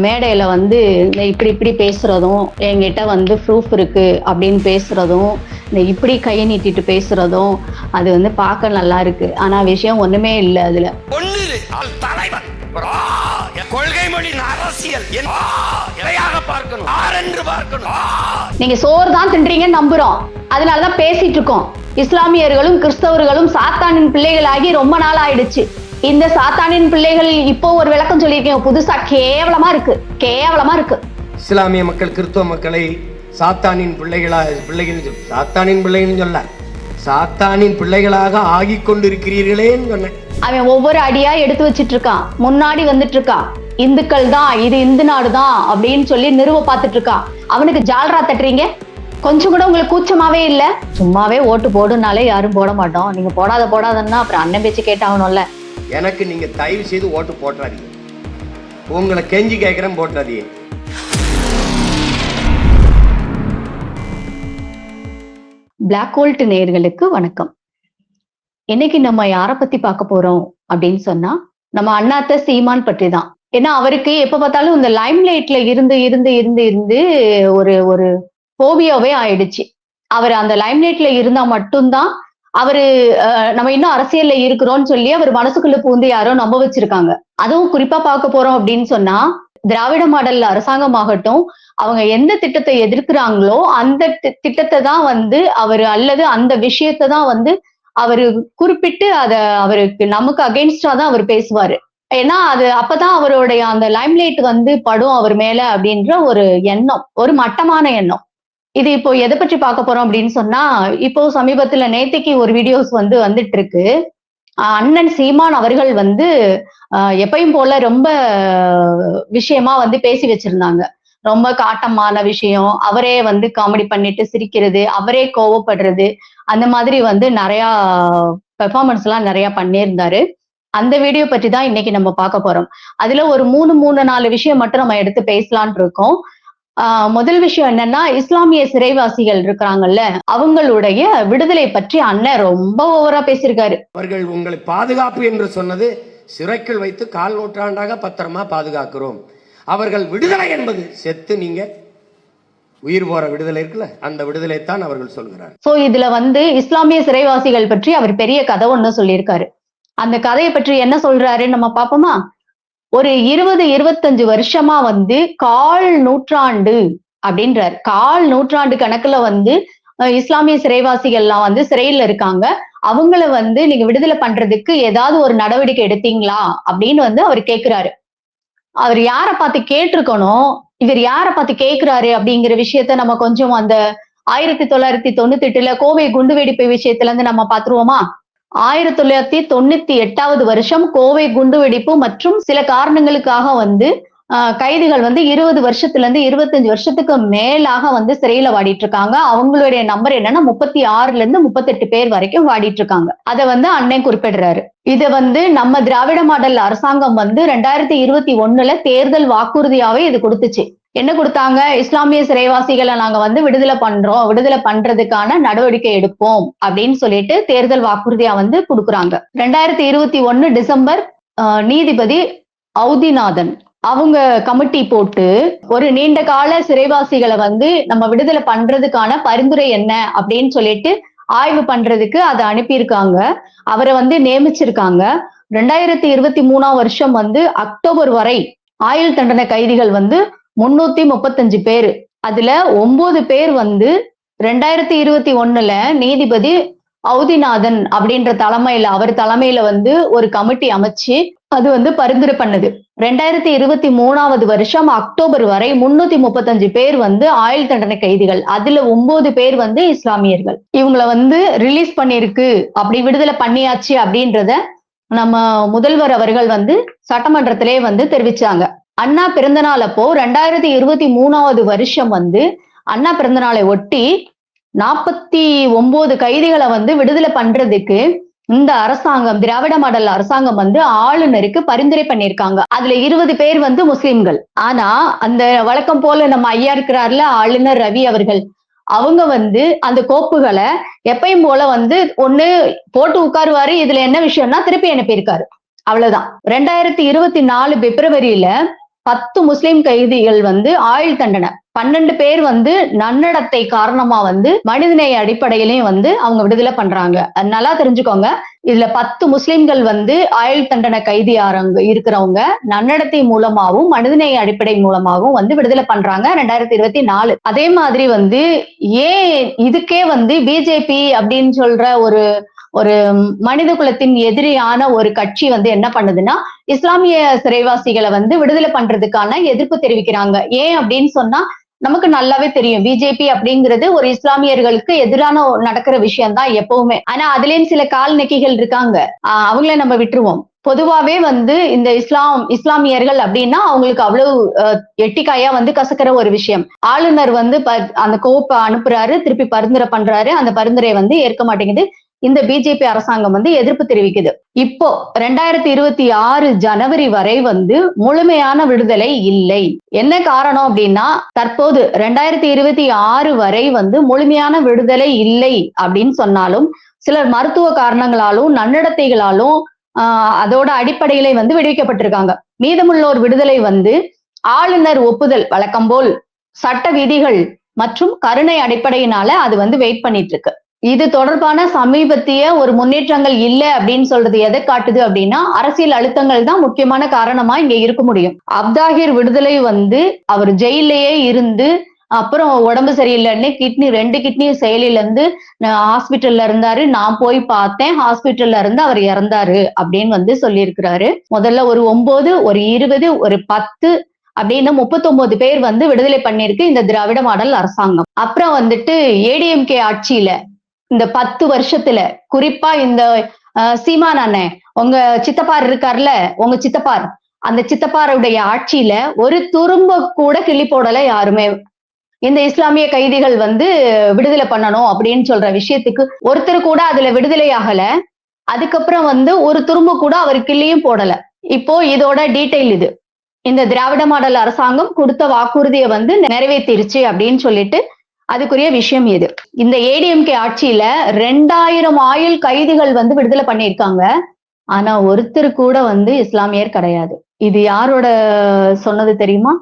மேடையில வந்து இந்த இப்படி இப்படி பேசுறதும் என்கிட்ட வந்து ப்ரூஃப் இருக்கு அப்படின்னு பேசுறதும் இந்த இப்படி கையை நீட்டிட்டு பேசுறதும் அது வந்து பார்க்க நல்லா இருக்கு. ஆனா விஷயம் ஒண்ணுமே இல்லை அதுல. கொள்கை மொழி அரசியல். பார்க்கணும். நீங்க சோறு தான் தின்றீங்கன்னு நம்புறோம். அதனாலதான் பேசிட்டு இருக்கோம். இஸ்லாமியர்களும் கிறிஸ்தவர்களும் சாத்தானின் பிள்ளைகளாகி ரொம்ப நாள் ஆயிடுச்சு. இந்த சாத்தானின் பிள்ளைகள் இப்போ ஒரு விளக்கம் சொல்லியிருக்கேன் புதுசா கேவலமா இருக்கு. கேவலமா இருக்கு. இஸ்லாமிய மக்கள் கிறிஸ்துவ மக்களை சாத்தானின் பிள்ளைகளா பிள்ளைகள் சாத்தானின் பிள்ளைகள்னு சொல்ல. சாத்தானின் பிள்ளைகளாக ஆகிக் கொண்டிருக்கிறீர்களேன்னு சொன்னேன். அவன் ஒவ்வொரு அடியா எடுத்து வச்சிட்டு இருக்கான் முன்னாடி வந்துட்டு இருக்கான் இந்துக்கள் தான் இது இந்து நாடு தான் அப்படின்னு சொல்லி நிறுவ பார்த்துட்டு இருக்கான் அவனுக்கு ஜால்ரா தட்டுறீங்க? கொஞ்சம் கூட உங்களுக்கு கூச்சமாவே இல்ல? சும்மாவே ஓட்டு போடுனாலே யாரும் போட மாட்டோம். நீங்க போடாத போடாதன்னா அப்புறம் அண்ணன் பேச்சு கேட்டாகணும்ல. எனக்கு நீங்கள் தயவு செய்து ஓட்டு போட்டுறாதீங்க. உங்களை கெஞ்சி கேட்குறேன் போட்டுறாதீங்க. பிளாக் ஹோல்ட் நேயர்களுக்கு வணக்கம். இன்னைக்கு நம்ம யாரை பத்தி பார்க்க போறோம் அப்படின்னு சொன்னா நம்ம அண்ணாத்த சீமான் பற்றி தான். ஏன்னா அவருக்கு எப்ப பார்த்தாலும் இந்த லைம் லைட்ல இருந்து இருந்து இருந்து இருந்து ஒரு ஒரு போபியாவே ஆயிடுச்சு. அவர் அந்த லைம் லைட்ல இருந்தா மட்டும்தான் அவரு நம்ம இன்னும் அரசியல்ல இருக்கிறோம்னு சொல்லி அவர் மனசுக்குள்ள பூந்து யாரோ நம்ப வச்சிருக்காங்க. அதுவும் குறிப்பா பார்க்க போறோம் அப்படின்னு சொன்னா திராவிட மாடல் அரசாங்கமாகட்டும் அவங்க எந்த திட்டத்தை எதிர்க்கிறாங்களோ அந்த தி- திட்டத்தை தான் வந்து அவர் அல்லது அந்த விஷயத்தை தான் வந்து அவரு குறிப்பிட்டு அத அவருக்கு நமக்கு அகெயின்ஸ்டா தான் அவர் பேசுவாரு. ஏன்னா அது அப்பதான் அவருடைய அந்த லைம்லைட் வந்து படும் அவர் மேல அப்படின்ற ஒரு எண்ணம் ஒரு மட்டமான எண்ணம். இது இப்போ எதை பற்றி பார்க்க போறோம் அப்படின்னு சொன்னா இப்போ சமீபத்துல நேத்திக்கு ஒரு வீடியோஸ் வந்து வந்துட்டு இருக்கு அண்ணன் சீமான் அவர்கள் வந்து எப்பயும் போல ரொம்ப விஷயமா வந்து பேசி வச்சிருந்தாங்க. ரொம்ப காட்டமான விஷயம். அவரே வந்து காமெடி பண்ணிட்டு சிரிக்கிறது அவரே கோவப்படுறது அந்த மாதிரி வந்து நிறைய பெர்ஃபார்மன்ஸ் எல்லாம் நிறைய பண்ணியிருந்தாரு. அந்த வீடியோ பற்றி தான் இன்னைக்கு நம்ம பார்க்க போறோம். அதுல ஒரு மூணு மூணு நாலு விஷயம் மட்டும் நம்ம எடுத்து பேசலான் இருக்கோம். ஆஹ் முதல் விஷயம் என்னன்னா இஸ்லாமிய சிறைவாசிகள் இருக்கிறாங்கல்ல அவங்களுடைய விடுதலை பற்றி அண்ணன் ரொம்ப ஓவரா பேசியிருக்காரு. அவர்கள் உங்களை பாதுகாப்பு என்று சொன்னது சிறைக்குள் வைத்து கால் நூற்றாண்டாக பத்திரமா பாதுகாக்கிறோம். அவர்கள் விடுதலை என்பது செத்து நீங்க உயிர் போற விடுதலை இருக்குல்ல அந்த விடுதலை தான் அவர்கள் சொல்கிறார். சோ இதுல வந்து இஸ்லாமிய சிறைவாசிகள் பற்றி அவர் பெரிய கதை ஒண்ணு சொல்லியிருக்காரு. அந்த கதையை பற்றி என்ன சொல்றாருன்னு நம்ம பாப்போமா ஒரு இருபது இருபத்தஞ்சு வருஷமா வந்து கால் நூற்றாண்டு அப்படின்றார். கால் நூற்றாண்டு கணக்குல வந்து இஸ்லாமிய இஸ்லாமிய சிறைவாசிகள்லாம் வந்து சிறையில இருக்காங்க. அவங்கள வந்து நீங்க விடுதலை பண்றதுக்கு ஏதாவது ஒரு நடவடிக்கை எடுத்தீங்களா அப்படின்னு வந்து அவர் கேக்குறாரு. அவர் யாரை பார்த்து கேட்டிருக்கணும்? இவர் யாரை பார்த்து கேக்குறாரு அப்படிங்கிற விஷயத்த நம்ம கொஞ்சம் அந்த ஆயிரத்தி தொள்ளாயிரத்தி தொண்ணூத்தி எட்டுல கோவை குண்டுவெடிப்பு விஷயத்துல இருந்து நம்ம பாத்துருவோமா ஆயிரத்தி தொள்ளாயிரத்தி தொண்ணூத்தி எட்டாவது வருஷம் கோவை குண்டுவெடிப்பு மற்றும் சில காரணங்களுக்காக வந்து ஆஹ், கைதிகள் வந்து இருபது வருஷத்துல இருந்து இருபத்தஞ்சு வருஷத்துக்கு மேலாக வந்து சிறையில வாடிட்டு இருக்காங்க அவங்களுடைய நம்பர் என்னன்னா முப்பத்தி ஆறுல இருந்து முப்பத்தெட்டு பேர் வரைக்கும் வாடிட்டு இருக்காங்க அதை வந்து அண்ணன் குறிப்பிடுறாரு. இதை வந்து நம்ம திராவிட மாடல் அரசாங்கம் வந்து ரெண்டாயிரத்தி இருபத்தி ஒண்ணுல தேர்தல் வாக்குறுதியாவே இது கொடுத்துச்சு. என்ன கொடுத்தாங்க? இஸ்லாமிய சிறைவாசிகளை நாங்க வந்து விடுதலை பண்றோம். விடுதலை பண்றதுக்கான நடவடிக்கை எடுப்போம் அப்படின்னு சொல்லிட்டு தேர்தல் வாக்குறுதியா வந்து கொடுக்குறாங்க. ரெண்டாயிரத்தி இருபத்தி ஒண்ணு டிசம்பர் நீதிபதி அவுதிநாதன் அவங்க கமிட்டி போட்டு ஒரு நீண்ட கால சிறைவாசிகளை வந்து நம்ம விடுதலை பண்றதுக்கான பரிந்துரை என்ன அப்படின்னு சொல்லிட்டு ஆய்வு பண்றதுக்கு அதை அனுப்பியிருக்காங்க. அவரை வந்து நியமிச்சிருக்காங்க. ரெண்டாயிரத்தி இருபத்தி மூணாம் வருஷம் வந்து அக்டோபர் வரை ஆயுள் தண்டனை கைதிகள் வந்து முன்னூத்தி முப்பத்தஞ்சு பேர். அதுல ஒன்பது பேர் வந்து ரெண்டாயிரத்தி இருபத்தி ஒண்ணுல நீதிபதி அவுதிநாதன் அப்படின்ற தலைமையில அவர் தலைமையில வந்து ஒரு கமிட்டி அமைச்சு அது வந்து பரிந்துரை பண்ணுது. ரெண்டாயிரத்தி இருபத்தி மூணாவது வருஷம் அக்டோபர் வரை முன்னூத்தி முப்பத்தஞ்சு பேர் வந்து ஆயுள் தண்டனை கைதிகள். அதுல ஒன்பது பேர் வந்து இஸ்லாமியர்கள். இவங்கள வந்து ரிலீஸ் பண்ணிருக்கு. அப்படி விடுதலை பண்ணியாச்சு அப்படின்றத நம்ம முதல்வர் அவர்கள் வந்து சட்டமன்றத்திலே வந்து தெரிவிச்சாங்க. அண்ணா பிறந்தநாள் அப்போ ரெண்டாயிரத்தி இருபத்தி மூணாவது வருஷம் வந்து அண்ணா பிறந்தநாளை ஒட்டி நாற்பத்தி ஒன்பது கைதிகளை வந்து விடுதலை பண்றதுக்கு இந்த அரசாங்கம் திராவிட மாடல் அரசாங்கம் வந்து ஆளுநருக்கு பரிந்துரை பண்ணியிருக்காங்க. அதுல இருபது பேர் வந்து முஸ்லிம்கள். ஆனா அந்த வழக்கம் போல நம்ம ஐயா இருக்கிறார்ல ஆளுநர் ரவி அவர்கள். அவங்க வந்து அந்த கோப்புகளை எப்பயும் போல வந்து ஒண்ணு போட்டு உட்காருவாரு இதுல என்ன விஷயம்னா திருப்பி அனுப்பியிருக்காரு. அவ்வளவுதான். ரெண்டாயிரத்தி இருபத்தி நாலு பிப்ரவரியில பத்து முஸ்லிம் கைதிகள் வந்து ஆயுள் தண்டனை. பன்னெண்டு பேர் வந்து நன்னடத்தை காரணமா வந்து மனிதநேய அடிப்படையிலையும் வந்து அவங்க விடுதலை பண்றாங்க. நல்லா தெரிஞ்சுக்கோங்க. இதுல பத்து முஸ்லிம்கள் வந்து ஆயுள் தண்டனை கைதியாரங்க இருக்கிறவங்க நன்னடத்தை மூலமாகவும் மனிதநேய அடிப்படை மூலமாகவும் வந்து விடுதலை பண்றாங்க ரெண்டாயிரத்தி இருபத்தி நாலு. அதே மாதிரி வந்து ஏன் இதுக்கே வந்து பிஜேபி அப்படின்னு சொல்ற ஒரு ஒரு மனித குலத்தின் எதிரியான ஒரு கட்சி வந்து என்ன பண்ணுதுன்னா இஸ்லாமிய சிறைவாசிகளை வந்து விடுதலை பண்றதுக்கான எதிர்ப்பு தெரிவிக்கிறாங்க. ஏன் அப்படின்னு சொன்னா நமக்கு நல்லாவே தெரியும். பிஜேபி அப்படிங்கிறது ஒரு இஸ்லாமியர்களுக்கு எதிரான நடக்கிற விஷயம் தான் எப்பவுமே. ஆனா அதுலயும் சில கால் நெக்கிகள் இருக்காங்க. ஆஹ் அவங்கள நம்ம விட்டுருவோம். பொதுவாவே வந்து இந்த இஸ்லாம் இஸ்லாமியர்கள் அப்படின்னா அவங்களுக்கு அவ்வளவு எட்டிக்காயா வந்து கசக்கிற ஒரு விஷயம். ஆளுநர் வந்து அந்த கோப்பை அனுப்புறாரு திருப்பி பரிந்துரை பண்றாரு அந்த பரிந்துரை வந்து ஏற்க மாட்டேங்குது. இந்த பிஜேபி அரசாங்கம் வந்து எதிர்ப்பு தெரிவிக்குது. இப்போ ரெண்டாயிரத்தி இருபத்தி ஆறு ஜனவரி வரை வந்து முழுமையான விடுதலை இல்லை. என்ன காரணம் அப்படின்னா தற்போது ரெண்டாயிரத்தி இருபத்தி ஆறு வரை வந்து முழுமையான விடுதலை இல்லை அப்படின்னு சொன்னாலும் சிலர் மருத்துவ காரணங்களாலும் நன்னடத்தைகளாலும் ஆஹ் அதோட அடிப்படையிலே வந்து விடுவிக்கப்பட்டிருக்காங்க. மீதமுள்ளோர் விடுதலை வந்து ஆளுநர் ஒப்புதல் வழக்கம் போல் சட்ட விதிகள் மற்றும் கருணை அடிப்படையினால அது வந்து வெயிட் பண்ணிட்டு இருக்கு. இது தொடர்பான சமீபத்திய ஒரு முன்னேற்றங்கள் இல்லை அப்படின்னு சொல்றது எதை காட்டுது அப்படின்னா அரசியல் அழுத்தங்கள் தான் முக்கியமான காரணமா இங்க இருக்க முடியும். அப்தாகிர் விடுதலை வந்து அவர் ஜெயிலேயே இருந்து அப்புறம் உடம்பு சரியில்லைன்னு கிட்னி ரெண்டு கிட்னி செயலில இருந்து ஹாஸ்பிட்டல்ல இருந்தாரு. நான் போய் பார்த்தேன் ஹாஸ்பிட்டல்ல இருந்து அவர் இறந்தாரு அப்படின்னு வந்து சொல்லியிருக்கிறாரு. முதல்ல ஒரு ஒன்பது ஒரு இருபது ஒரு பத்து அப்படின்னு முப்பத்தொன்பது பேர் வந்து விடுதலை பண்ணிருக்கு இந்த திராவிட மாடல் அரசாங்கம். அப்புறம் வந்துட்டு ஏடிஎம்கே ஆட்சியில இந்த பத்து வருஷத்துல குறிப்பா இந்த சீமான் அண்ணன் உங்க சித்தப்பார் இருக்கார்ல உங்க சித்தப்பார் அந்த சித்தப்பாருடைய ஆட்சியில ஒரு துரும்ப கூட கிள்ளி போடல யாருமே. இந்த இஸ்லாமிய கைதிகள் வந்து விடுதலை பண்ணணும் அப்படின்னு சொல்ற விஷயத்துக்கு ஒருத்தர் கூட அதுல விடுதலை ஆகல. அதுக்கப்புறம் வந்து ஒரு துரும்ப கூட அவர் கிள்ளியும் போடல. இப்போ இதோட டீடைல் இது. இந்த திராவிட மாடல் அரசாங்கம் கொடுத்த வாக்குறுதியை வந்து நிறைவேற்றிருச்சு அப்படின்னு சொல்லிட்டு அதுக்குரிய விஷயம் எது இந்த ஏடிஎம்கே ஆட்சியில ரெண்டாயிரம் ஆயுள் கைதிகள் வந்து விடுதலை பண்ணியிருக்காங்க. ஆனா ஒருத்தர் கூட வந்து இஸ்லாமியர் கிடையாது. இது யாரோட சொன்னது தெரியுமா?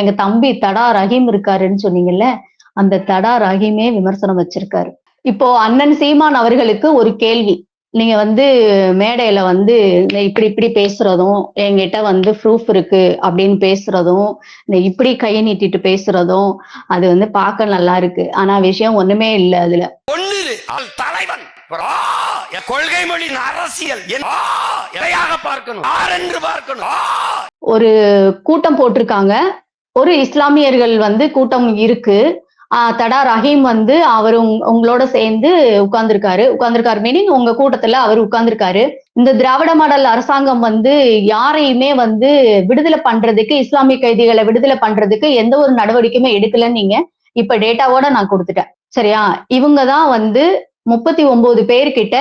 எங்க தம்பி தடா ரஹீம் இருக்காருன்னு சொன்னீங்கல்ல அந்த தடா ரஹீமே விமர்சனம் வச்சிருக்காரு. இப்போ அண்ணன் சீமான் அவர்களுக்கு ஒரு கேள்வி. நீங்க வந்து மேடையில வந்து இந்த இப்படி இப்படி பேசுறதும் என்கிட்ட வந்து ப்ரூஃப் இருக்கு அப்படின்னு பேசுறதும் இந்த இப்படி கை நீட்டிட்டு பேசுறதும் அது வந்து பார்க்க நல்லா இருக்கு. ஆனா விஷயம் ஒண்ணுமே இல்ல அதுல. தலைவன். கொள்கை மொழி அரசியல். பார்க்கணும்? பார்க்கணும்? ஒரு கூட்டம் போட்டிருக்காங்க. ஒரு இஸ்லாமியர்கள் வந்து கூட்டம் இருக்கு. ஆஹ் தடா ரஹீம் வந்து அவர் உங்- உங்களோட சேர்ந்து உட்கார்ந்திருக்காரு. உட்கார்ந்திருக்காரு. மீனிங் உங்க கூட்டத்துல அவர் உட்கார்ந்திருக்காரு. இந்த திராவிட மாடல் அரசாங்கம் வந்து யாரையுமே வந்து விடுதலை பண்றதுக்கு இஸ்லாமிய கைதிகளை விடுதலை பண்றதுக்கு எந்த ஒரு நடவடிக்கையுமே எடுக்கலன்னு நீங்க இப்ப டேட்டாவோட நான் கொடுத்துட்டேன். சரியா? இவங்க தான் வந்து முப்பத்தி ஒன்பது பேர்கிட்ட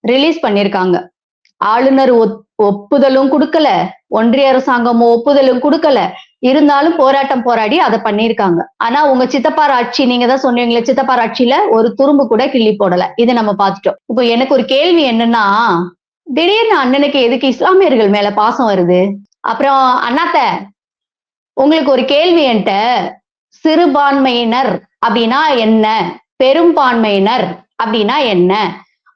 ரிலீஸ் பண்ணிருக்காங்க. ஆளுநர் ஒப்புதலும் கொடுக்கல. ஒன்றிய அரசாங்கமும் ஒப்புதலும் கொடுக்கல. இருந்தாலும் போராட்டம் போராடி அதை பண்ணியிருக்காங்க. ஆனா உங்க சித்தப்பார் ஆட்சி நீங்க தான் சொன்னீங்களே சித்தப்பார் ஆட்சியில ஒரு துரும்பு கூட கிள்ளி போடல. இது நம்ம பார்த்துட்டோம். இப்போ எனக்கு ஒரு கேள்வி என்னன்னா திடீர்னு அண்ணனுக்கு எதுக்கு இஸ்லாமியர்கள் மேல பாசம் வருது? அப்புறம் அண்ணாத்த உங்களுக்கு ஒரு கேள்வி என்கிட்ட சிறுபான்மையினர் அப்படின்னா என்ன? பெரும்பான்மையினர் அப்படின்னா என்ன?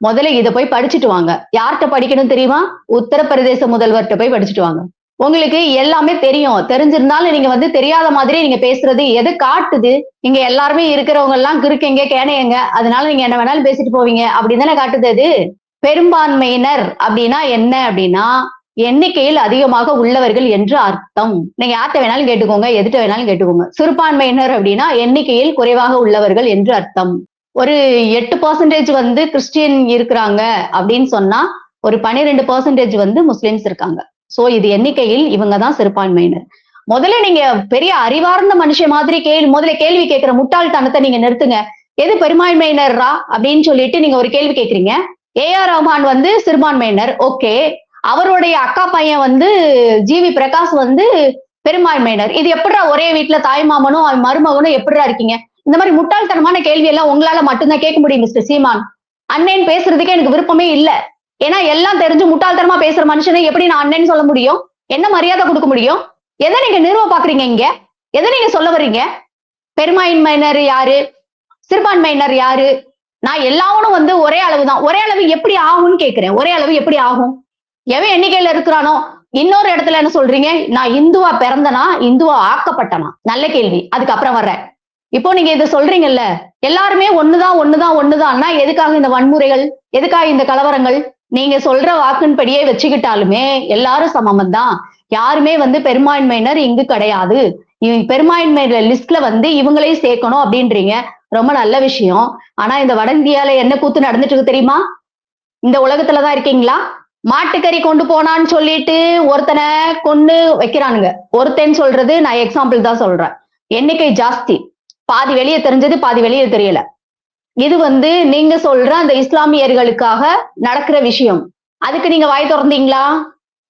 முதல்ல இதை போய் படிச்சுட்டு வாங்க. யார்கிட்ட படிக்கணும் தெரியுமா? உத்தரப்பிரதேச முதல்வர்கிட்ட போய் படிச்சுட்டு வாங்க. உங்களுக்கு எல்லாமே தெரியும். தெரிஞ்சிருந்தாலும் நீங்க வந்து தெரியாத மாதிரி நீங்க பேசுறது எது காட்டுது? நீங்க எல்லாருமே இருக்கிறவங்க எல்லாம் கிருக்கீங்க கேனையங்க. அதனால நீங்க என்ன வேணாலும் பேசிட்டு போவீங்க. அப்படின்னு தானே காட்டுது அது? பெரும்பான்மையினர் அப்படின்னா என்ன அப்படின்னா எண்ணிக்கையில் அதிகமாக உள்ளவர்கள் என்று அர்த்தம். நீங்க யார்கிட்ட வேணாலும் கேட்டுக்கோங்க எதுட்ட வேணாலும் கேட்டுக்கோங்க. சிறுபான்மையினர் அப்படின்னா எண்ணிக்கையில் குறைவாக உள்ளவர்கள் என்று அர்த்தம். ஒரு எட்டு பர்சன்டேஜ் வந்து கிறிஸ்டியன் இருக்கிறாங்க அப்படின்னு சொன்னா ஒரு பன்னிரெண்டு பர்சன்டேஜ் வந்து முஸ்லிம்ஸ் இருக்காங்க. சோ இது எண்ணிக்கையில் இவங்க தான் சிறுபான்மையினர். முதல்ல நீங்க பெரிய அறிவார்ந்த மனுஷன் மாதிரி கேள்வி முதல்ல கேள்வி கேட்கிற முட்டாள்தனத்தை நீங்க நிறுத்துங்க. எது பெரும்பான்மையினர்ரா அப்படின்னு சொல்லிட்டு நீங்க ஒரு கேள்வி கேட்கறீங்க. ஏ ஆர் ரஹ்மான் வந்து சிறுபான்மையினர். ஓகே. அவருடைய அக்கா பையன் வந்து ஜிவி பிரகாஷ் வந்து பெரும்பான்மையினர். இது எப்படிரா ஒரே வீட்டுல தாய் மாமனும் அவன் மருமகனும் எப்படிரா இருக்கீங்க? இந்த மாதிரி முட்டாள்தனமான கேள்வி எல்லாம் உங்களால மட்டும்தான் கேட்க முடியும் மிஸ்டர் சீமான். அண்ணன் பேசுறதுக்கே எனக்கு விருப்பமே இல்லை. ஏன்னா எல்லாம் தெரிஞ்சு முட்டாள்தனமா பேசுற மனுஷனை எப்படி நான் அண்ணன் சொல்ல முடியும்? என்ன மரியாதை கொடுக்க முடியும்? எதை நீங்க நிறுவ பாக்குறீங்க இங்க? எதை நீங்க சொல்ல வர்றீங்க? பெரும்பான்மையினர் யாரு? சிறுபான்மையினர் யாரு? நான் எல்லாவனும் வந்து ஒரே அளவு தான் ஒரே அளவு எப்படி ஆகும்னு கேக்குறேன். ஒரே அளவு எப்படி ஆகும்? எவன் எண்ணிக்கையில இருக்கிறானோ? இன்னொரு இடத்துல என்ன சொல்றீங்க? நான் இந்துவா பிறந்தனா? இந்துவா ஆக்கப்பட்டனா? நல்ல கேள்வி. அதுக்கப்புறம் வர்றேன். இப்போ நீங்க இதை சொல்றீங்கல்ல எல்லாருமே ஒண்ணுதான் ஒண்ணுதான் ஒண்ணுதான்னா எதுக்காக இந்த வன்முறைகள்? எதுக்காக இந்த கலவரங்கள்? நீங்க சொல்ற வாக்கின்படியே வச்சுக்கிட்டாலுமே எல்லாரும் சமம் தான் யாருமே வந்து பெரும்பான்மையினர் இங்கு கிடையாது. இவங்க பெரும்பான்மையினர் லிஸ்ட்ல வந்து இவங்களையும் சேர்க்கணும் அப்படின்றீங்க. ரொம்ப நல்ல விஷயம். ஆனா இந்த வட இந்தியால என்ன கூத்து நடந்துட்டு இருக்கு தெரியுமா? இந்த உலகத்துலதான் இருக்கீங்களா? மாட்டுக்கறி கொண்டு போனான்னு சொல்லிட்டு ஒருத்தனை கொண்டு வைக்கிறானுங்க. ஒருத்தன் சொல்றது நான் எக்ஸாம்பிள் தான் சொல்றேன். எண்ணிக்கை ஜாஸ்தி. பாதி வெளியே தெரிஞ்சது பாதி வெளியே தெரியல. இது வந்து நீங்க சொல்ற அந்த இஸ்லாமியர்களுக்காக நடக்கிற விஷயம். அதுக்கு நீங்க வாய் திறந்தீங்களா?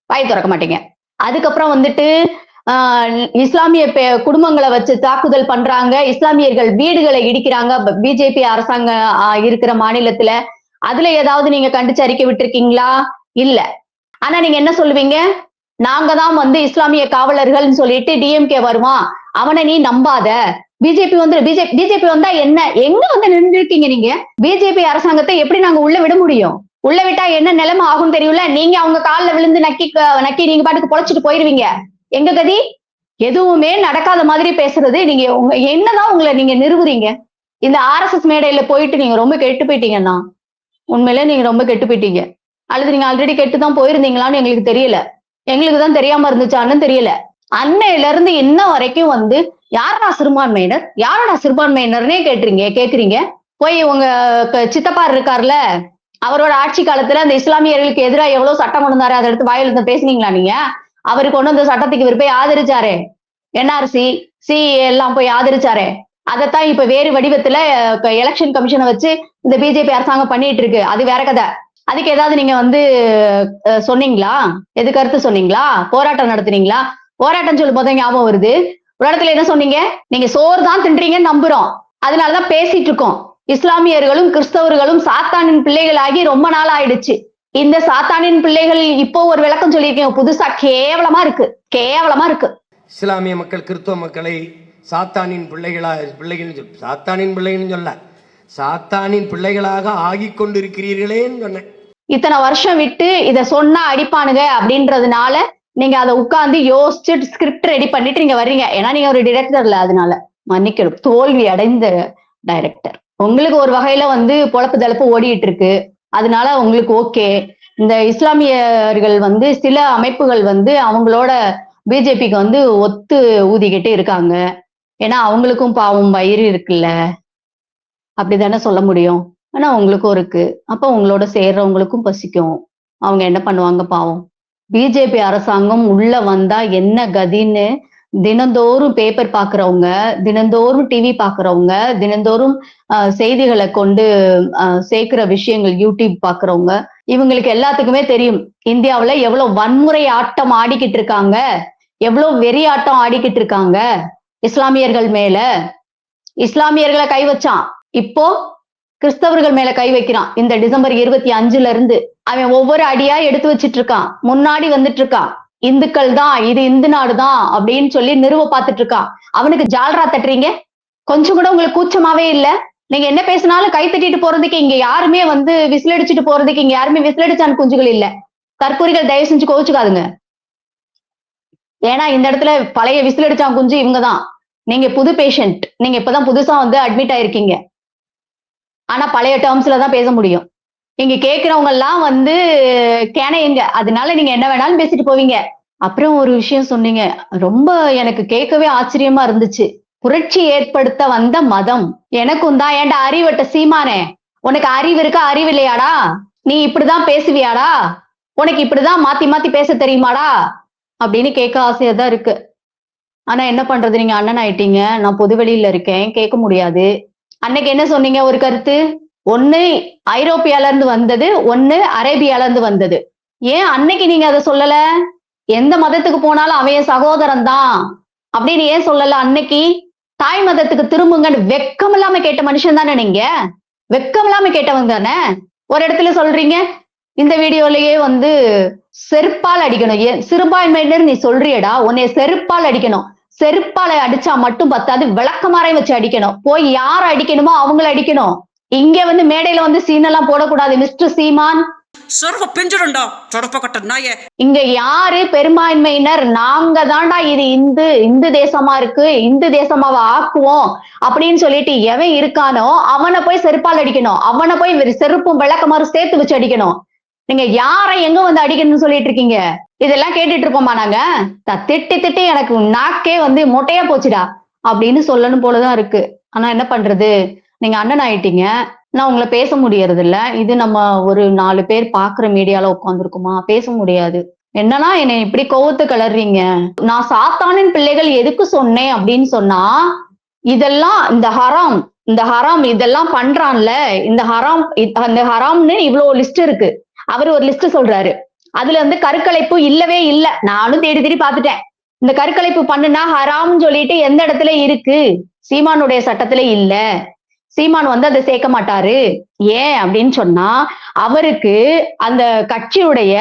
வாய் திறக்க மாட்டீங்க. அதுக்கப்புறம் வந்துட்டு ஆஹ் இஸ்லாமிய பெ- குடும்பங்களை வச்சு தாக்குதல் பண்றாங்க. இஸ்லாமியர்கள் வீடுகளை இடிக்கிறாங்க. பிஜேபி அரசாங்கம் இருக்கிற மாநிலத்துல. அதுல ஏதாவது நீங்க கண்டிச்சு அறிக்கை விட்டுருக்கீங்களா? இல்ல. ஆனா நீங்க என்ன சொல்லுவீங்க? நாங்க தான் வந்து இஸ்லாமிய காவலர்கள்னு சொல்லிட்டு டிஎம்கே வருவான். அவனை நீ நம்பாத. பிஜேபி வந்து பிஜேபி பிஜேபி வந்தா என்ன? எங்க வந்து நின்றுருக்கீங்க நீங்க? பிஜேபி அரசாங்கத்தை எப்படி நாங்க உள்ள விட முடியும்? உள்ள விட்டா என்ன நிலைமை ஆகும் தெரியல நீங்க அவங்க காலில் விழுந்து நக்கி நக்கி நீங்க பாட்டுக்கு பொழைச்சிட்டு போயிருவீங்க. எங்க கதி? எதுவுமே நடக்காத மாதிரி பேசுறது. நீங்க உங்க என்னதான் உங்களை நீங்க நிறுவுறீங்க? இந்த ஆர்எஸ்எஸ் மேடையில போயிட்டு நீங்க ரொம்ப கெட்டு போயிட்டீங்கன்னா உண்மையிலே நீங்க ரொம்ப கெட்டு போயிட்டீங்க. அல்லது நீங்க ஆல்ரெடி கெட்டு தான் போயிருந்தீங்களான்னு எங்களுக்கு தெரியல. எங்களுக்கு தான் தெரியாம இருந்துச்சான்னு தெரியல. அன்னையில இருந்து இன்ன வரைக்கும் வந்து யாரடா சிறுபான்மையினர்? யாரடா சிறுபான்மையினர்னே கேட்டுறீங்க? கேக்குறீங்க? போய் உங்க சித்தப்பா இருக்கார்ல அவரோட ஆட்சி காலத்துல அந்த இஸ்லாமியர்களுக்கு எதிராக எவ்வளவு சட்டம் கொண்டு வந்தாரு? அதை எடுத்து வாயில இருந்து பேசுனீங்களா நீங்க? அவரு கொண்டு வந்த சட்டத்துக்கு இவர் போய் ஆதரிச்சாரு? என்ஆர்சி சி எல்லாம் போய் ஆதரிச்சாரே? அதைத்தான் இப்ப வேறு வடிவத்துல எலெக்ஷன் கமிஷனை வச்சு இந்த பிஜேபி அரசாங்கம் பண்ணிட்டு இருக்கு. அது வேற கதை. அதுக்கு ஏதாவது நீங்க வந்து சொன்னீங்களா? எது கருத்து சொன்னீங்களா? போராட்டம் நடத்துனீங்களா? போராட்டம் சொல்லும் போது ஞாபகம் வருது. ஒரு இடத்துல என்ன சொன்னீங்க? நீங்க சோறு தான் தின்றீங்கன்னு நம்புறோம். அதனாலதான் பேசிட்டு இருக்கோம் இஸ்லாமியர்களும் கிறிஸ்தவர்களும் சாத்தானின் பிள்ளைகளாகி ரொம்ப நாள் ஆயிடுச்சு. இந்த சாத்தானின் பிள்ளைகள் இப்போ ஒரு விளக்கம் சொல்லியிருக்கீங்க புதுசா கேவலமா இருக்கு. கேவலமா இருக்கு. இஸ்லாமிய மக்கள் கிறிஸ்துவ மக்களை சாத்தானின் பிள்ளைகளா பிள்ளைகள் சொல் சாத்தானின் பிள்ளைகள்னு சொல்ல. சாத்தானின் பிள்ளைகளாக ஆகிக் கொண்டிருக்கிறீர்களேன்னு சொன்னேன். இத்தனை வருஷம் விட்டு இத சொன்னா அடிப்பானுங்க அப்படின்றதுனால நீங்க அதை உட்கார்ந்து யோசிச்சு ஸ்கிரிப்ட் ரெடி பண்ணிட்டு நீங்க வர்றீங்க. ஏன்னா நீங்க ஒரு டிரெக்டர்ல அதனால மன்னிக்கணும். தோல்வி அடைந்த டைரக்டர் உங்களுக்கு ஒரு வகையில வந்து பொழப்பு தளப்பு ஓடிட்டு இருக்கு. அதனால உங்களுக்கு ஓகே இந்த இஸ்லாமியர்கள் வந்து சில அமைப்புகள் வந்து அவங்களோட பிஜேபிக்கு வந்து ஒத்து ஊதிக்கிட்டு இருக்காங்க. ஏன்னா அவங்களுக்கும் பாவம் வயிறு இருக்குல்ல. அப்படிதானே சொல்ல முடியும்? ஆனா உங்களுக்கும் இருக்கு. அப்ப உங்களோட சேர்றவங்களுக்கும் பசிக்கும். அவங்க என்ன பண்ணுவாங்க பாவம்? பிஜேபி அரசாங்கம் உள்ள வந்தா என்ன கதின்னு தினந்தோறும் பேப்பர் பாக்குறவங்க தினந்தோறும் டிவி பாக்குறவங்க தினந்தோறும் ஆஹ், செய்திகளை கொண்டு சேர்க்கிற விஷயங்கள் யூடியூப் பாக்குறவங்க இவங்களுக்கு எல்லாத்துக்குமே தெரியும். இந்தியாவுல எவ்வளவு வன்முறை ஆட்டம் ஆடிக்கிட்டு இருக்காங்க? எவ்வளவு வெறி ஆட்டம் ஆடிக்கிட்டு இருக்காங்க? இஸ்லாமியர்கள் மேல. இஸ்லாமியர்களை கை வச்சான். இப்போ கிறிஸ்தவர்கள் மேல கை வைக்கிறான். இந்த டிசம்பர் இருபத்தி அஞ்சுல இருந்து அவன் ஒவ்வொரு அடியா எடுத்து வச்சிட்டு இருக்கான் முன்னாடி வந்துட்டு இருக்கான் இந்துக்கள் தான் இது இந்து நாடு தான் அப்படின்னு சொல்லி நிறுவ பார்த்துட்டு இருக்கான் அவனுக்கு ஜால்ரா தட்டுறீங்க? கொஞ்சம் கூட உங்களுக்கு கூச்சமாவே இல்ல? நீங்க என்ன பேசினாலும் கை தட்டிட்டு போறதுக்கு இங்க யாருமே வந்து விசிலடிச்சுட்டு போறதுக்கு இங்க யாருமே விசிலடிச்சான் குஞ்சுகள் இல்ல. தற்கொலைகள் தயவு செஞ்சு கோவிச்சுக்காதுங்க. ஏன்னா இந்த இடத்துல பழைய விசிலடிச்சான் குஞ்சு இவங்கதான். நீங்க புது பேஷண்ட் நீங்க இப்பதான் புதுசா வந்து அட்மிட் ஆயிருக்கீங்க. ஆனா பழைய டேர்ம்ஸ்ல தான் பேச முடியும். இங்க கேக்குறவங்க எல்லாம் வந்து கேனையுங்க அதனால நீங்க என்ன வேணாலும் பேசிட்டு போவீங்க. அப்புறம் ஒரு விஷயம் சொன்னீங்க. ரொம்ப எனக்கு கேட்கவே ஆச்சரியமா இருந்துச்சு. புரட்சி ஏற்படுத்த வந்த மதம். எனக்கும் தான். ஏன்டா அறிவட்ட சீமானே? உனக்கு அறிவு இருக்கா? அறிவு இல்லையாடா? நீ இப்படிதான் பேசுவியாடா? உனக்கு இப்படிதான் மாத்தி மாத்தி பேச தெரியுமாடா? அப்படின்னு கேட்க ஆசையா தான் இருக்கு. ஆனா என்ன பண்றது? நீங்க அண்ணன் ஆயிட்டீங்க நான் பொதுவெளியில இருக்கேன். கேட்க முடியாது. அன்னைக்கு என்ன சொன்னீங்க? ஒரு கருத்து. ஒண்ணு ஐரோப்பியால இருந்து வந்தது ஒண்ணு அரேபியால இருந்து வந்தது. ஏன் அன்னைக்கு நீங்க அதை சொல்லல? எந்த மதத்துக்கு போனாலும் அவன் சகோதரன் தான் அப்படின்னு ஏன் சொல்லல? அன்னைக்கு தாய் மதத்துக்கு திரும்புங்கன்னு வெக்கம் இல்லாம கேட்ட மனுஷன் தானே நீங்க? வெக்கம் இல்லாம கேட்டவங்க தானே? ஒரு இடத்துல சொல்றீங்க இந்த வீடியோலயே வந்து செருப்பால் அடிக்கணும். சிறுபான்மையினர் நீ சொல்றியடா உன்னை செருப்பால் அடிக்கணும். செருப்பால அடிச்சா மட்டும் பத்தாது விளக்கமாரை வச்சு அடிக்கணும். போய் யார அடிக்கணுமோ அவங்கள அடிக்கணும். இங்க வந்து மேடையில வந்து சீனெல்லாம் போடக்கூடாது மிஸ்டர் சீமான். சொர்க பிஞ்சிடும்டா சொடப்பக்கட்ட நாயே. இங்க யாரு பெரும்பான்மையினர்? நாங்க தான்டா இது இந்து இந்து தேசமா இருக்கு இந்து தேசமாவ ஆக்குவோம் அப்படின்னு சொல்லிட்டு எவன் இருக்கானோ அவனை போய் செருப்பால் அடிக்கணும். அவனை போய் செருப்பும் விளக்கமாறு சேர்த்து வச்சு அடிக்கணும். நீங்க யாரை எங்க வந்து அடிக்கணும்னு சொல்லிட்டு இருக்கீங்க? இதெல்லாம் கேட்டுட்டு இருப்போமா நாங்க? திட்டி திட்டி எனக்கு நாக்கே வந்து மொட்டையா போச்சுடா அப்படின்னு சொல்லணும் போலதான் இருக்கு. ஆனா என்ன பண்றது? நீங்க அண்ணன் ஆயிட்டீங்க. நான் உங்களை பேச முடியறது இல்ல இது நம்ம ஒரு நாலு பேர் பாக்குற மீடியால உட்காந்துருக்குமா பேச முடியாது. என்னன்னா என்னை இப்படி கோவத்து கிளறீங்க? நான் சாத்தானின் பிள்ளைகள் எதுக்கு சொன்னேன் அப்படின்னு சொன்னா இதெல்லாம் இந்த ஹராம் இந்த ஹராம் இதெல்லாம் பண்றான்ல இந்த ஹராம் அந்த ஹராம்னு இவ்வளவு லிஸ்ட் இருக்கு. அவர் ஒரு லிஸ்ட் சொல்றாரு. அதுல வந்து கருக்கலைப்பு இல்லவே இல்லை. நானும் தேடி தேடி பார்த்துட்டேன். இந்த கருக்கலைப்பு பண்ணுனா ஹராம்னு சொல்லிட்டு எந்த இடத்துல இருக்கு? சீமானுடைய சட்டத்துல இல்ல. சீமான் வந்து அதை சேர்க்க மாட்டாரு. ஏன் அப்படின்னு சொன்னா அவருக்கு அந்த கட்சியுடைய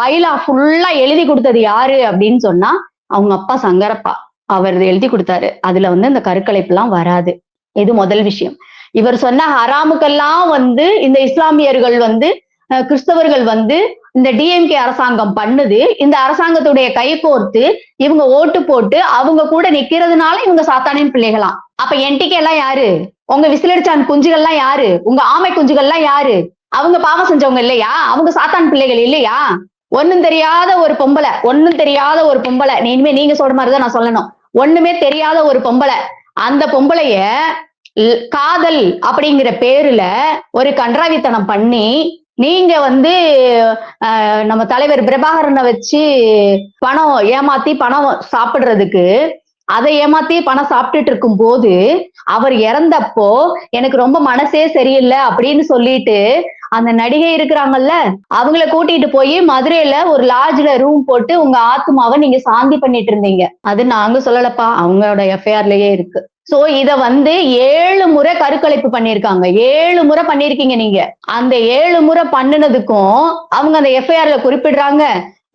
பைலா ஃபுல்லா எழுதி கொடுத்தது யாரு அப்படின்னு சொன்னா அவங்க அப்பா சங்கரப்பா. அவர் எழுதி கொடுத்தாரு. அதுல வந்து இந்த கருக்கலைப்பு எல்லாம் வராது. இது முதல் விஷயம். இவர் சொன்ன ஹராமுக்கெல்லாம் வந்து இந்த இஸ்லாமியர்கள் வந்து கிறிஸ்தவர்கள் வந்து இந்த டிஎம்கே அரசாங்கம் பண்ணுது. இந்த அரசாங்கத்துடைய கை கோர்த்து இவங்க ஓட்டு போட்டு அவங்க கூட நிக்கிறதுனால இவங்க சாத்தானின் பிள்ளைகளாம். அப்ப என்டிகே எல்லாம் யாரு? உங்க விசிலடிச்சான் குஞ்சுகள்லாம் யாரு? உங்க ஆமை குஞ்சுகள்லாம் யாரு? அவங்க பாவம் செஞ்சவங்க இல்லையா? அவங்க சாத்தான் பிள்ளைகள் இல்லையா? ஒன்னும் தெரியாத ஒரு பொம்பளை ஒன்னும் தெரியாத ஒரு பொம்பளை. நீ இனிமே நீங்க சொல்ற மாதிரிதான் நான் சொல்லணும். ஒண்ணுமே தெரியாத ஒரு பொம்பளை. அந்த பொம்பளைய காதல் அப்படிங்கிற பேருல ஒரு கன்றாவித்தனம் பண்ணி நீங்க வந்து நம்ம தலைவர் பிரபாகரனை வச்சு பணம் ஏமாத்தி பணம் சாப்பிடுறதுக்கு அதை ஏமாத்தி பணம் சாப்பிட்டுட்டு இருக்கும் போது அவர் இறந்தப்போ எனக்கு ரொம்ப மனசே சரியில்லை அப்படின்னு சொல்லிட்டு அந்த நடிகை இருக்கிறாங்கல்ல அவங்கள கூட்டிட்டு போய் மதுரையில ஒரு லாட்ஜ்ல ரூம் போட்டு உங்க ஆத்மாவை நீங்க சாந்தி பண்ணிட்டு இருந்தீங்க. அது நாங்க சொல்லலப்பா அவங்களோட எஃப்ஐஆர்லயே இருக்கு. சோ இத வந்து ஏழு முறை கருக்கலைப்பு பண்ணிருக்காங்க. ஏழு முறை பண்ணிருக்கீங்க நீங்க. அந்த ஏழு முறை பண்ணுனதுக்கும் அவங்க அந்த எஃப்ஐஆர்ல குறிப்பிடுறாங்க.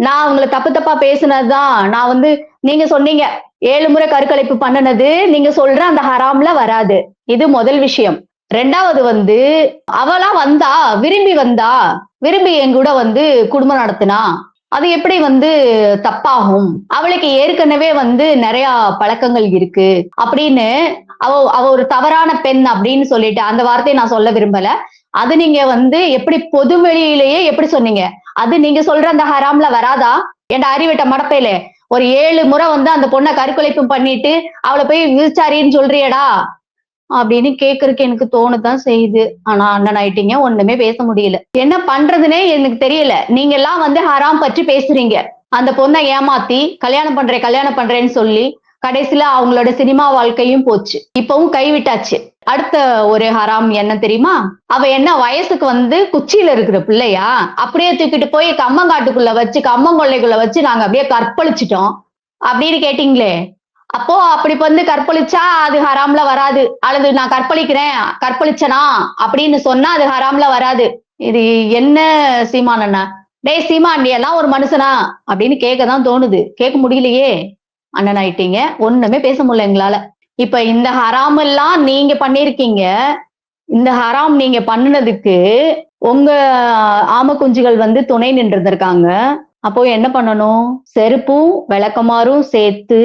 நான் அவங்கள தப்பு தப்பா பேசுனதுதான். நான் வந்து நீங்க சொன்னீங்க ஏழு முறை கருக்கலைப்பு பண்ணுனது நீங்க சொல்ற அந்த ஹராம்ல வராது. இது முதல் விஷயம். ரெண்டாவது வந்து அவளா வந்தா விரும்பி வந்தா விரும்பி எங்கூட வந்து குடும்பம் நடத்தினா அது எப்படி வந்து தப்பாகும்? அவளுக்கு ஏற்கனவே வந்து நிறைய பழக்கங்கள் இருக்கு. அப்படின்னு அவ அவ ஒரு தவறான பெண் அப்படின்னு சொல்லிட்டு அந்த வார்த்தையை நான் சொல்ல விரும்பல. அது நீங்க வந்து எப்படி பொது வெளியிலேயே எப்படி சொன்னீங்க? அது நீங்க சொல்ற அந்த ஹராம்ல வராதா? என் அறிவிட்ட மடப்பையில. ஒரு ஏழு முறை வந்து அந்த பொண்ணை கருக்குலைப்பும் பண்ணிட்டு அவளை போய் விசாரின்னு சொல்றியடா. அப்படின்னு கேக்குறதுக்கு எனக்கு தோணுதான் செய்யுது. ஆனா அண்ணன் ஆயிட்டீங்க ஒண்ணுமே பேச முடியல. என்ன பண்றதுன்னே எனக்கு தெரியல. நீங்க எல்லாம் வந்து ஹராம் பற்றி பேசுறீங்க. அந்த பொண்ணை ஏமாத்தி கல்யாணம் பண்றேன் கல்யாணம் பண்றேன்னு சொல்லி கடைசியில அவங்களோட சினிமா வாழ்க்கையும் போச்சு. இப்பவும் கைவிட்டாச்சு. அடுத்த ஒரு ஹராம் என்ன தெரியுமா? அவ என்ன வயசுக்கு வந்து குச்சியில இருக்கிற பிள்ளையா? அப்படியே தூக்கிட்டு போய் கம்மங்காட்டுக்குள்ள வச்சு கம்மங்கொள்ளைக்குள்ள வச்சு நாங்க அப்படியே கற்பழிச்சிட்டோம். அப்படின்னு கேட்டீங்களே? அப்போ அப்படி வந்து கற்பழிச்சா அது ஹராம்ல வராது. அல்லது நான் கற்பழிக்கிறேன் கற்பழிச்சனா? அப்படின்னு சொன்னா அது ஹராம்ல வராது. இது என்ன சீமான் அண்ணா? டேய் சீமான் நீ எல்லாம் ஒரு மனுஷனா? அப்படின்னு கேட்க தான் தோணுது. கேட்க முடியலையே. அண்ணன் ஆயிட்டீங்க. ஒண்ணுமே பேச முடியல எங்களால. இப்ப இந்த ஹராம் எல்லாம் நீங்க பண்ணிருக்கீங்க. இந்த ஹராம் நீங்க பண்ணுனதுக்கு உங்க ஆம குஞ்சுகள் வந்து துணை நின்றுருக்காங்க அப்போ என்ன பண்ணணும்? செருப்பும் விளக்கமாறும் சேர்த்து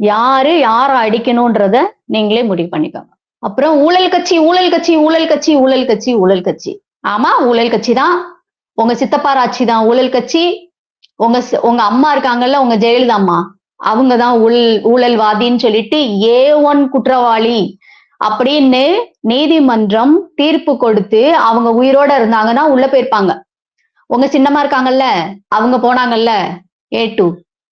யாரு யார அடிக்கணும்ன்றத நீங்களே முடிவு பண்ணிக்கோங்க. அப்புறம் ஊழல் கட்சி ஊழல் கட்சி ஊழல் கட்சி ஊழல் கட்சி ஊழல் கட்சி. ஆமா ஊழல் கட்சி தான். உங்க சித்தப்பாராட்சி தான் ஊழல் கட்சி. உங்க உங்க அம்மா இருக்காங்கல்ல உங்க ஜெயலலிதா அம்மா. அவங்க தான் ஊழல் ஊழல்வாதின்னு சொல்லிட்டு ஏ ஒன் குற்றவாளி அப்படின்னு நீதிமன்றம் தீர்ப்பு கொடுத்து அவங்க உயிரோட இருந்தாங்கன்னா உள்ள போயிருப்பாங்க. உங்க சின்னமா இருக்காங்கல்ல அவங்க போனாங்கல்ல ஏ டூ.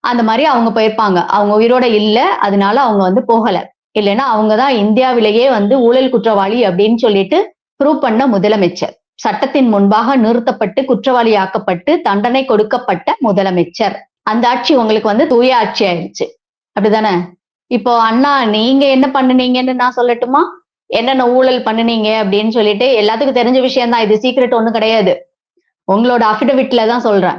அந்த மாதிரி அவங்க போயிருப்பாங்க. அவங்க உயிரோட இல்ல அதனால அவங்க வந்து போகல. இல்லைன்னா அவங்க தான் இந்தியாவிலேயே வந்து ஊழல் குற்றவாளி அப்படின்னு சொல்லிட்டு ப்ரூவ் பண்ண முதலமைச்சர். சட்டத்தின் முன்பாக நிறுத்தப்பட்டு குற்றவாளியாக்கப்பட்டு தண்டனை கொடுக்கப்பட்ட முதலமைச்சர். அந்த ஆட்சி உங்களுக்கு வந்து தூய ஆட்சி ஆயிடுச்சு அப்படிதானே? இப்போ அண்ணா நீங்க என்ன பண்ணுனீங்கன்னு நான் சொல்லட்டுமா? என்னென்ன ஊழல் பண்ணுனீங்க அப்படின்னு சொல்லிட்டு எல்லாத்துக்கும் தெரிஞ்ச விஷயம் தான் இது சீக்ரெட் ஒண்ணும் கிடையாது. உங்களோட அபிடவிட்ல தான் சொல்றேன்.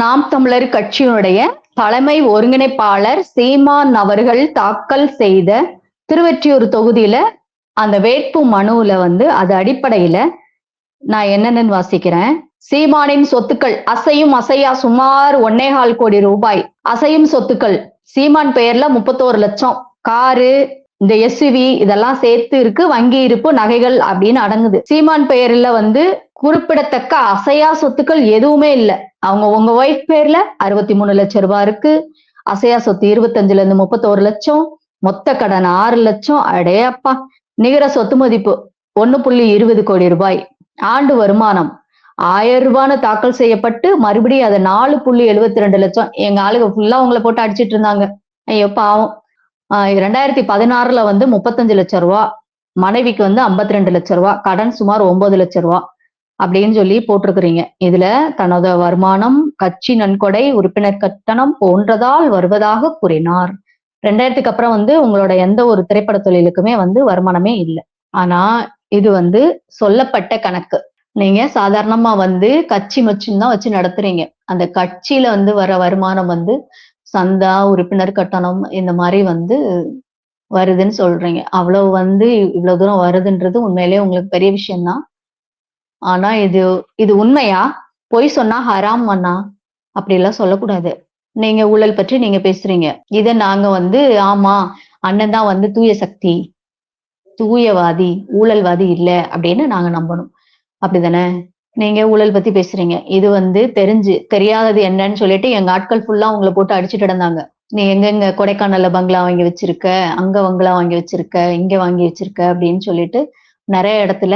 நாம் தமிழர் கட்சியினுடைய தலைமை ஒருங்கிணைப்பாளர் சீமான் அவர்கள் தாக்கல் செய்த திருவெற்றியூர் தொகுதியில அந்த வேட்பு மனுவுல வந்து அது அடிப்படையில நான் என்னென்னு வாசிக்கிறேன். சீமானின் சொத்துக்கள் அசையும் அசையா சுமார் ஒன்னேகால் கோடி ரூபாய். அசையும் சொத்துக்கள். சீமான் பெயர்ல முப்பத்தோரு லட்சம். காரு இந்த எஸ்யூவி இதெல்லாம் சேர்த்து இருக்கு வங்கி இருப்பு நகைகள் அப்படின்னு அடங்குது. சீமான் பெயர்ல வந்து குறிப்பிடத்தக்க அசையா சொத்துக்கள் எதுவுமே இல்லை. அவங்க உங்க ஒய்ஃப் பேர்ல அறுபத்தி மூணு லட்சம் ரூபாய் இருக்கு. அசையா சொத்து இருபத்தஞ்சுல இருந்து முப்பத்தோரு லட்சம். மொத்த கடன் ஆறு லட்சம். அடே அப்பா. நிகர சொத்து மதிப்பு ஒன்னு புள்ளி இருபது கோடி ரூபாய். ஆண்டு வருமானம் ஆயிரம் ரூபான்னு தாக்கல் செய்யப்பட்டு மறுபடியும் அதை நாலு புள்ளி எழுபத்தி ரெண்டு லட்சம். எங்க ஆளுங்க ஃபுல்லா உங்களை போட்டு அடிச்சிட்டு இருந்தாங்க. ஐயோ பாவம். ரெண்டாயிரத்தி பதினாறுல வந்து முப்பத்தஞ்சு லட்சம் ரூபா மனைவிக்கு வந்து ஐம்பத்தி ரெண்டு லட்சம் ரூபா கடன் சுமார் ஒன்பது லட்சம் ரூபா அப்படின்னு சொல்லி போட்டிருக்கிறீங்க. இதுல தனது வருமானம் கட்சி நன்கொடை உறுப்பினர் கட்டணம் போன்றதால் வருவதாக கூறினார். ரெண்டாயிரத்துக்கு அப்புறம் வந்து உங்களோட எந்த ஒரு திரைப்பட தொழிலுக்குமே வந்து வருமானமே இல்லை. ஆனா இது வந்து சொல்லப்பட்ட கணக்கு. நீங்க சாதாரணமா வந்து கட்சி மச்சும் தான் வச்சு நடத்துறீங்க. அந்த கட்சியில வந்து வர வருமானம் வந்து சந்தா உறுப்பினர் கட்டணம் இந்த மாதிரி வந்து வருதுன்னு சொல்றீங்க. அவ்வளவு வந்து இவ்வளவு தூரம் வருதுன்றது உண்மையிலேயே உங்களுக்கு பெரிய விஷயம்தான். ஆனா இது இது உண்மையா? பொய் சொன்னா ஹராம் அண்ணா. அப்படி எல்லாம் சொல்லக்கூடாது. நீங்க ஊழல் பற்றி நீங்க பேசுறீங்க. இத நாங்க வந்து ஆமா அண்ணன் தான் வந்து தூய சக்தி. தூயவாதி ஊழல்வாதி இல்லை அப்படின்னு நாங்க நம்பணும். அப்படிதானே? நீங்க ஊழல் பத்தி பேசுறீங்க. இது வந்து தெரிஞ்சு தெரியாதது என்னன்னு சொல்லிட்டு எங்க ஆட்கள் ஃபுல்லா உங்களை போட்டு அடிச்சுட்டு இருந்தாங்க நீ எங்கெங்க கொடைக்கானல்ல பங்களா வாங்கி வச்சிருக்க? அங்க பங்களா வாங்கி வச்சிருக்க? இங்க வாங்கி வச்சிருக்க? அப்படின்னு சொல்லிட்டு நிறைய இடத்துல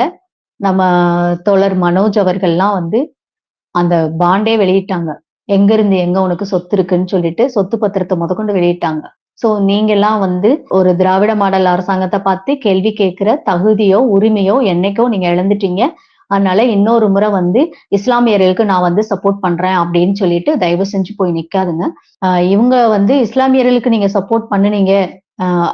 நம்ம தோழர் மனோஜ் அவர்கள்லாம் வந்து அந்த பாண்டே வெளியிட்டாங்க. எங்க இருந்து எங்க உனக்கு சொத்து இருக்குன்னு சொல்லிட்டு சொத்து பத்திரத்தை முதற்கொண்டு வெளியிட்டாங்க. சோ நீங்க எல்லாம் வந்து ஒரு திராவிட மாடல் அரசாங்கத்தை பார்த்து கேள்வி கேட்கிற தகுதியோ உரிமையோ என்னைக்கோ நீங்க இழந்துட்டீங்க. அதனால இன்னொரு முறை வந்து இஸ்லாமியர்களுக்கு நான் வந்து சப்போர்ட் பண்றேன் அப்படின்னு சொல்லிட்டு தயவு செஞ்சு போய் நிக்காதுங்க. இவங்க வந்து இஸ்லாமியர்களுக்கு நீங்க சப்போர்ட் பண்ணுனீங்க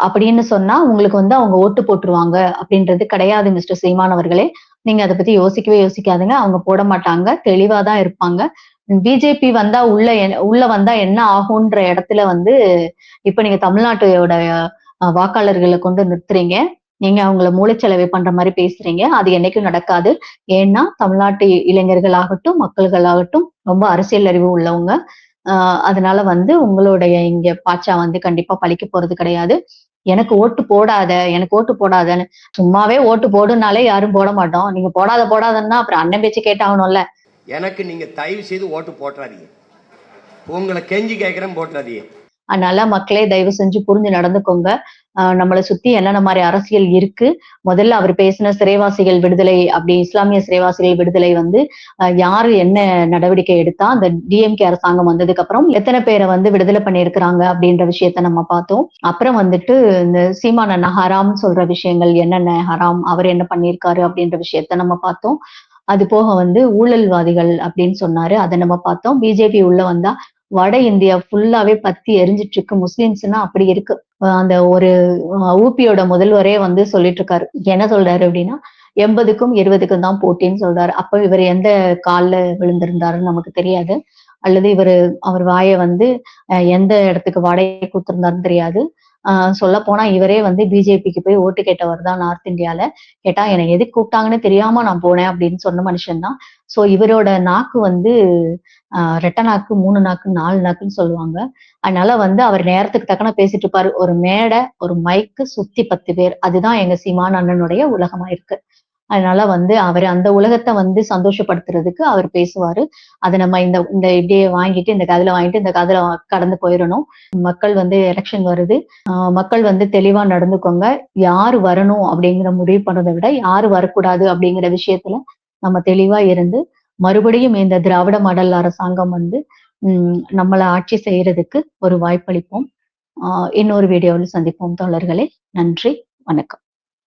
அப்படின்னு சொன்னா உங்களுக்கு வந்து அவங்க ஓட்டு போட்டுருவாங்க அப்படின்றது கிடையாது மிஸ்டர் சீமான் அவர்களே. நீங்க அதை பத்தி யோசிக்கவே யோசிக்காதுங்க. அவங்க போட மாட்டாங்க தெளிவாதான் இருப்பாங்க. பிஜேபி வந்தா உள்ள உள்ள வந்தா என்ன ஆகுன்ற இடத்துல வந்து இப்ப நீங்க தமிழ்நாட்டோட வாக்காளர்களை கொண்டு நிறுத்துறீங்க. நீங்க அவங்கள மூளைச்சலவை பண்ற மாதிரி பேசுறீங்க. அது என்னைக்கும் நடக்காது. ஏன்னா தமிழ்நாட்டு இளைஞர்களாகட்டும் மக்கள்களாகட்டும் ரொம்ப அரசியல் அறிவு உள்ளவங்க. ஆஹ் அதனால வந்து உங்களுடைய இங்க பாச்சா வந்து கண்டிப்பா பழிக்க போறது கிடையாது. எனக்கு ஓட்டு போடாத எனக்கு ஓட்டு போடாதன்னு. சும்மாவே ஓட்டு போடுனாலே யாரும் போட மாட்டோம். நீங்க போடாத போடாதன்னா அப்புறம் அண்ணன் பேச்சு கேட்டாகணும்ல. எனக்கு நீங்க தயவு செய்து ஓட்டு போட்டுறாதீங்க. உங்களை கெஞ்சி கேட்கிறேன் போட்டுறாதீங்க. அதனால மக்களே தயவு செஞ்சு புரிஞ்சு நடந்துக்கோங்க. நம்மளை சுத்தி என்னென்ன மாதிரி அரசியல் இருக்கு? முதல்ல அவர் பேசின சிறைவாசிகள் விடுதலை அப்படி இஸ்லாமிய சிறைவாசிகள் விடுதலை வந்து யாரு என்ன நடவடிக்கை எடுத்தா அந்த டிஎம்கே அரசாங்கம் வந்ததுக்கு அப்புறம் எத்தனை பேரை வந்து விடுதலை பண்ணியிருக்கிறாங்க அப்படின்ற விஷயத்த நம்ம பார்த்தோம். அப்புறம் வந்துட்டு இந்த சீமான ஹராம் சொல்ற விஷயங்கள் என்னென்ன ஹராம் அவர் என்ன பண்ணியிருக்காரு அப்படின்ற விஷயத்த நம்ம பார்த்தோம். அது போக வந்து ஊழல்வாதிகள் அப்படின்னு சொன்னாரு. அதை நம்ம பார்த்தோம். பிஜேபி உள்ள வந்தா வட இந்தியா ஃபுல்லாவே பத்தி எரிஞ்சிட்டு இருக்கு முஸ்லிம்ஸ்னா அப்படி இருக்கு. அந்த ஒரு ஊபியோட முதல்வரே வந்து சொல்லிட்டு இருக்காரு என்ன சொல்றாரு அப்படின்னா எண்பதுக்கும் இருபதுக்கும் தான் போட்டின்னு சொல்றாரு. அப்ப இவர் எந்த கால்ல விழுந்திருந்தாருன்னு நமக்கு தெரியாது. அல்லது இவர் அவர் வாயை வந்து அஹ் எந்த இடத்துக்கு வாடகை கொடுத்திருந்தாருன்னு தெரியாது. சொல்ல போனா இவரே வந்து பிஜேபிக்கு போய் ஓட்டு கேட்டவர் தான் நார்த் இந்தியால. கேட்டா என்னை எதுக்கு கூப்பிட்டாங்கன்னு தெரியாம நான் போனேன் அப்படின்னு சொன்ன மனுஷன் தான். சோ இவரோட நாக்கு வந்து ஆஹ் ரெட்ட நாக்கு மூணு நாக்கு நாலு நாக்குன்னு சொல்லுவாங்க. அதனால வந்து அவர் நேரத்துக்கு தக்கன பேசிட்டு இருப்பாரு. ஒரு மேடை ஒரு மைக்கு சுத்தி பத்து பேர். அதுதான் எங்க சீமான் அண்ணனுடைய உலகமா இருக்கு. அதனால வந்து அவர் அந்த உலகத்தை வந்து சந்தோஷப்படுத்துறதுக்கு அவர் பேசுவாரு. அதை நம்ம இந்த இந்த இப்படியே வாங்கிட்டு இந்த கதில வாங்கிட்டு இந்த கதில கடந்து போயிடணும். மக்கள் வந்து எலெக்ஷன் வருது. மக்கள் வந்து தெளிவா நடந்துக்கோங்க. யார் வரணும் அப்படிங்கிற முடிவு பண்றதை விட யார் வரக்கூடாது அப்படிங்கிற விஷயத்துல நம்ம தெளிவா இருந்து மறுபடியும் இந்த திராவிட மாடல் அரசாங்கம் வந்து நம்மளை ஆட்சி செய்யறதுக்கு ஒரு வாய்ப்பளிப்போம். இன்னொரு வீடியோவில் சந்திப்போம். தோழர்களே நன்றி வணக்கம்.